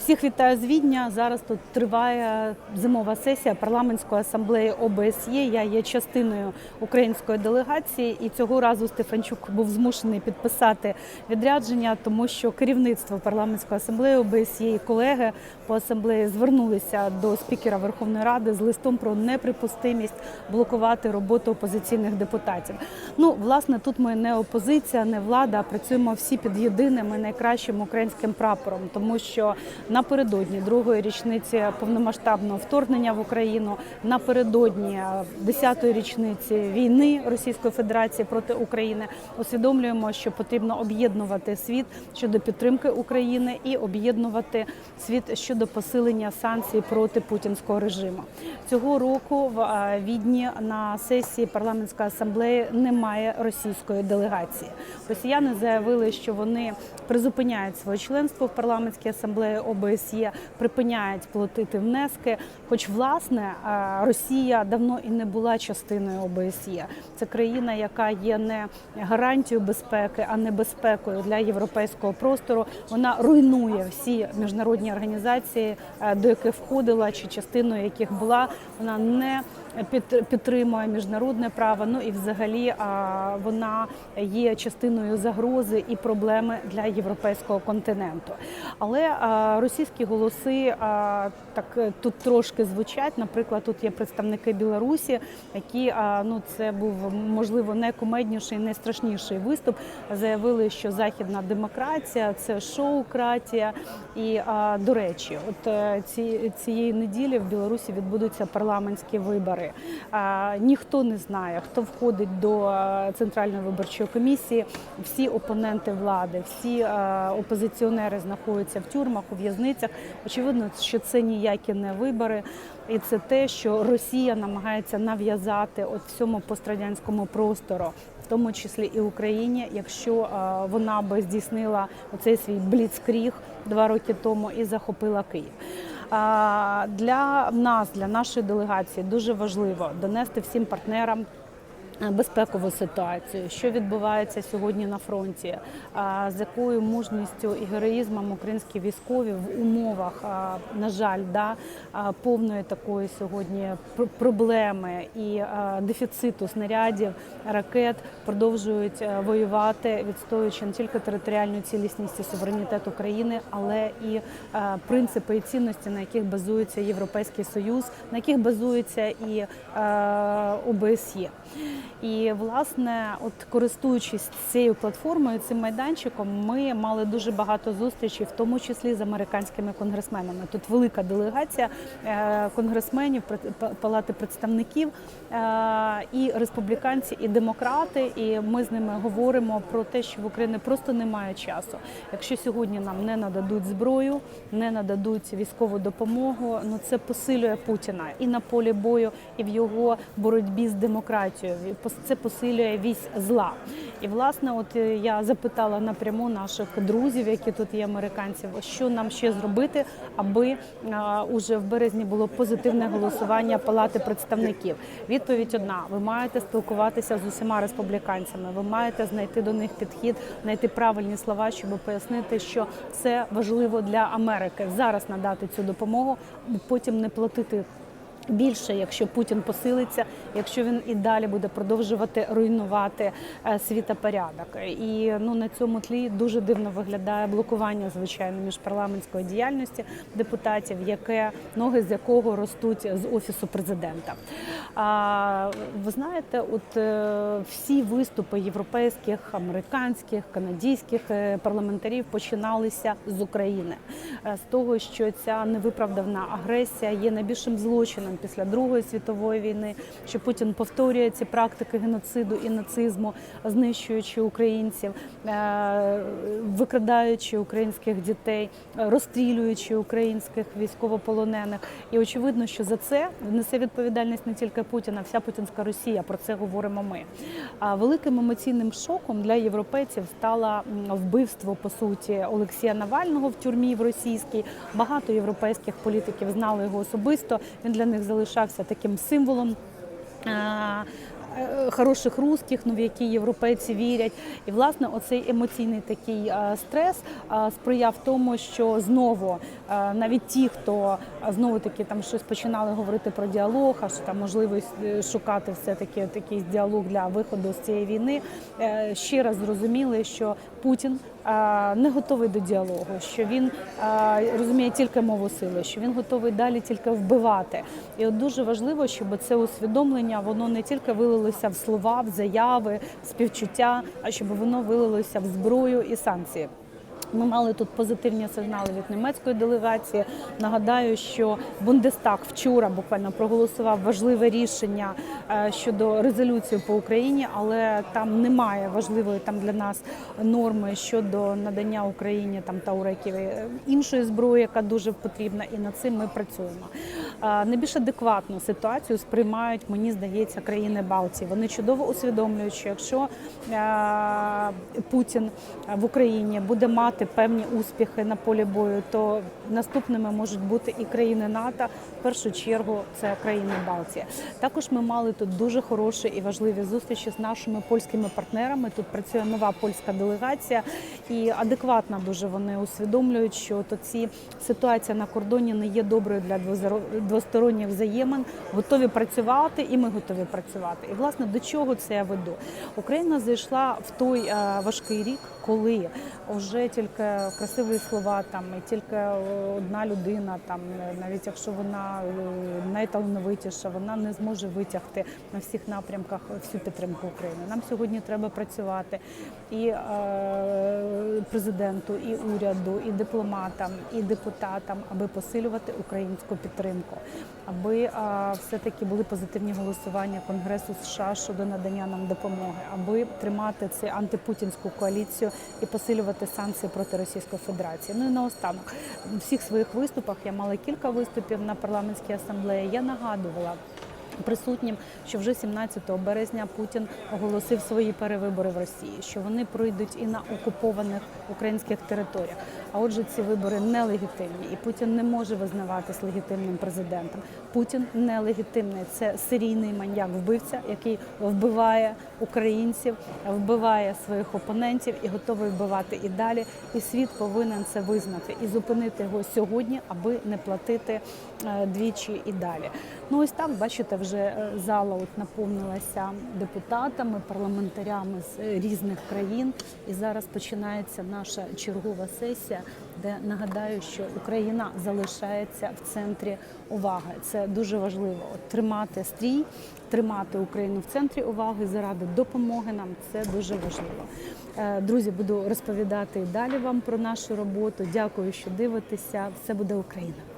Всіх вітаю з Відня. Зараз тут триває зимова сесія парламентської асамблеї ОБСЄ. Я є частиною української делегації, і цього разу Стефанчук був змушений підписати відрядження, тому що керівництво парламентської асамблеї ОБСЄ і колеги по асамблеї звернулися до спікера Верховної Ради з листом про неприпустимість блокувати роботу опозиційних депутатів. Ну, власне, тут ми не опозиція, не влада, а працюємо всі під єдиним і найкращим українським прапором, тому що напередодні другої річниці повномасштабного вторгнення в Україну, напередодні 10-ї річниці війни Російської Федерації проти України, усвідомлюємо, що потрібно об'єднувати світ щодо підтримки України і об'єднувати світ щодо посилення санкцій проти путінського режиму. Цього року в е, Відні на сесії парламентської асамблеї немає російської делегації. Росіяни заявили, що вони призупиняють своє членство в парламентській асамблеї ОБСЄ, припиняють платити внески. Хоч власне е, Росія давно і не була частиною ОБСЄ. Це країна, яка є не гарантією безпеки, а не безпекою для європейського простору. Вона руйнує всі міжнародні організації, е, до яких входила чи частиною яких була. Вона не під- підтримує міжнародне право. Ну і взагалі вона є частиною загрози і проблеми для європейського континенту. Але а, російські голоси так е, тут трошки звучать. Наприклад, тут є представники Білорусі, які ну це був можливо найкумедніший, найстрашніший виступ. Заявили, що західна демократія це шоукратія. І до речі, от е, ці цієї неділі в Білорусі відбудуться парламентські вибори. Ніхто не знає, хто входить до е, центральної виборчої комісії. Всі опоненти влади, всі опозиціонери знаходяться в тюрмах, у в'язницях. Очевидно, що це ніякі не вибори, і це те, що Росія намагається нав'язати от всьому пострадянському простору. В тому числі і Україні, якщо вона би здійснила оцей свій бліцкріг два роки тому і захопила Київ. Для нас, для нашої делегації, дуже важливо донести всім партнерам. Е, Безпекову ситуацію, що відбувається сьогодні на фронті, з якою мужністю і героїзмом українські військові в умовах, на жаль, да, повної такої сьогодні проблеми і дефіциту снарядів, ракет продовжують е, воювати, відстоюючи не тільки територіальну цілісність і суверенітет України, але і е, принципи і цінності, на яких базується Європейський Союз, на яких базується і е, ОБСЄ. І власне, от користуючись цією платформою, цим майданчиком, ми мали дуже багато зустрічей, в тому числі з американськими конгресменами. Тут велика делегація е, конгресменів, палати представників е, і республіканці, і демократи. І ми з ними говоримо про те, що в Україні просто немає часу. Якщо сьогодні нам не нададуть зброю, не нададуть військову допомогу, ну це посилює Путіна і на полі бою, і в його боротьбі з демократією. Це посилює вісь зла. І власне, от е, я запитала напряму наших друзів, які тут є американців, що нам ще зробити, аби а, уже в березні було позитивне голосування Палати представників. Відповідь одна: ви маєте спілкуватися з усіма республіканцями. Ви маєте знайти до них підхід, знайти правильні слова, щоб пояснити, що це важливо для Америки зараз надати цю допомогу, потім не платити. Більше, якщо Путін посилиться, якщо він і далі буде продовжувати руйнувати е, світопорядок, і ну на цьому тлі дуже дивно виглядає блокування звичайно міжпарламентської діяльності депутатів, яке ноги з якого ростуть з офісу президента. А ви знаєте, от е, всі виступи європейських, американських, канадських е, парламентарів починалися з України, з того, що ця невиправдана агресія є найбільшим злочином після Другої світової війни, що Путін повторює ці практики геноциду і нацизму, знищуючи українців, е, викрадаючи українських дітей, розстрілюючи українських військовополонених. І очевидно, що за це несе відповідальність не тільки Путін, а вся путінська Росія. Про це говоримо ми. А великим емоційним шоком для європейців стало вбивство по суті Олексія Навального в тюрмі в російській. Багато європейських політиків знали його особисто. Він для них залишався таким символом. е, е, хороших русських, ну в які європейці вірять. І власне оцей емоційний такий е, стрес сприяв тому, що знову навіть ті, хто знову таки там щось починали говорити про діалог, а що там можливість шукати все таки такий діалог для виходу з цієї війни, ще раз зрозуміли, що Путін не готовий до діалогу, що він розуміє тільки мову сили, що він готовий далі тільки вбивати. І от дуже важливо, щоб це усвідомлення воно не тільки вилилося в слова, в заяви, в співчуття, а щоб воно вилилося в зброю і санкції. Ми мали тут позитивні сигнали від німецької делегації. Нагадаю, що Бундестаг вчора буквально проголосував важливе рішення е, щодо резолюції по Україні, але там немає важливої там для нас норми щодо надання Україні там тауреків і іншої зброї, яка дуже потрібна, і над цим ми працюємо. Е, Найбільш адекватну ситуацію сприймають, мені здається, країни Балтії. Вони чудово усвідомлюють, що якщо Путін в Україні буде мати певні успіхи на полі бою, то наступними можуть бути і країни НАТО. В першу чергу це країни Балтії. Також ми мали тут дуже хороші і важливі зустрічі з нашими польськими партнерами. Тут працює нова польська делегація, і адекватно дуже вони усвідомлюють, що то ці ситуація на кордоні не є доброю для двосторонніх взаємин. Готові працювати, і ми готові працювати. І власне до чого це я веду? Україна зайшла в той е, важкий рік, коли вже тільки красиві слова там і тільки е, одна людина, там е, навіть якщо вона найталановитіша, вона не зможе витягти на всіх напрямках всю підтримку України. Нам сьогодні треба працювати і е, президенту, і уряду, і дипломатам, і депутатам, аби посилювати українську підтримку, аби все-таки були позитивні голосування Конгресу США щодо надання нам допомоги, аби тримати цю антипутінську коаліцію і посилювати санкції проти Російської Федерації. Ну і наостанок у всіх своїх виступах я мала кілька виступів на парламентській асамблеї. Я нагадувала. Присутнім, що вже 17 березня Путін оголосив свої перевибори в Росії, що вони пройдуть і на окупованих українських територіях. А отже, ці вибори нелегітимні, і Путін не може визнаватись легітимним президентом. Путін нелегітимний. Це серійний маньяк, вбивця, який вбиває українців, вбиває своїх опонентів і готовий вбивати і далі. І світ повинен це визнати і зупинити його сьогодні, аби не платити е, двічі і далі. Ну ось так бачите, вже е, зала от наповнилася депутатами, парламентарями з е, різних країн. І зараз починається наша чергова сесія, де нагадаю, що Україна залишається в центрі уваги. Це дуже важливо тримати стрій, тримати Україну в центрі уваги заради допомоги нам. Це дуже важливо. Е, Друзі, буду розповідати далі вам про нашу роботу. Дякую, що дивитеся. Все буде Україна.